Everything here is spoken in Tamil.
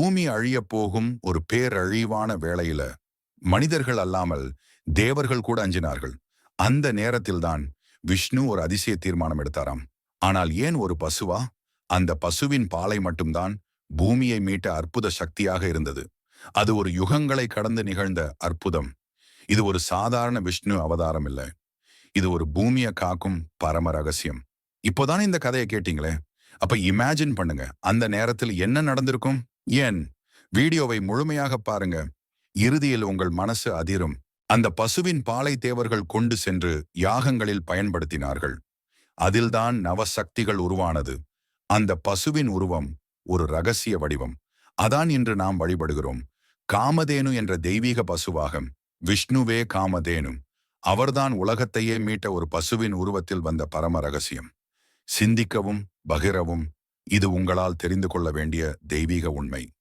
பூமி அழியப் போகும் ஒரு பேரழிவான வேளையில மனிதர்கள் அல்லாமல் தேவர்கள் கூட அஞ்சினார்கள். அந்த நேரத்தில்தான் விஷ்ணு ஒரு அதிசய தீர்மானம் எடுத்தாராம். ஆனால் ஏன் ஒரு பசுவா? அந்த பசுவின் பாலை மட்டும்தான் பூமியை மீட்ட அற்புத சக்தியாக இருந்தது. அது ஒரு யுகங்களை கடந்து நிகழ்ந்த அற்புதம். இது ஒரு சாதாரண விஷ்ணு அவதாரம் இல்லை. இது ஒரு பூமியை காக்கும் பரம ரகசியம். இப்போதானே இந்த கதையை கேட்டீங்களே? அப்ப இமேஜின் பண்ணுங்க. அந்த நேரத்தில் என்ன நடந்திருக்கும்? ஏன்? வீடியோவை முழுமையாக பாருங்க. இறுதியில் உங்கள் மனசு அதிரும். அந்த பசுவின் பாலை தேவர்கள் கொண்டு சென்று யாகங்களில் பயன்படுத்தினார்கள். அதில்தான் நவசக்திகள் உருவானது. அந்த பசுவின் உருவம் ஒரு ரகசிய வடிவம். அதான் இன்று நாம் வழிபடுகிறோம். காமதேனு என்ற தெய்வீக பசுவாகம். விஷ்ணுவே காமதேனு. அவர்தான் உலகத்தையே மீட்ட ஒரு பசுவின் உருவத்தில் வந்த பரம ரகசியம் சிந்திக்கவும் பகிரவும் இது உங்களால் தெரிந்து கொள்ள வேண்டிய தெய்வீக உண்மை.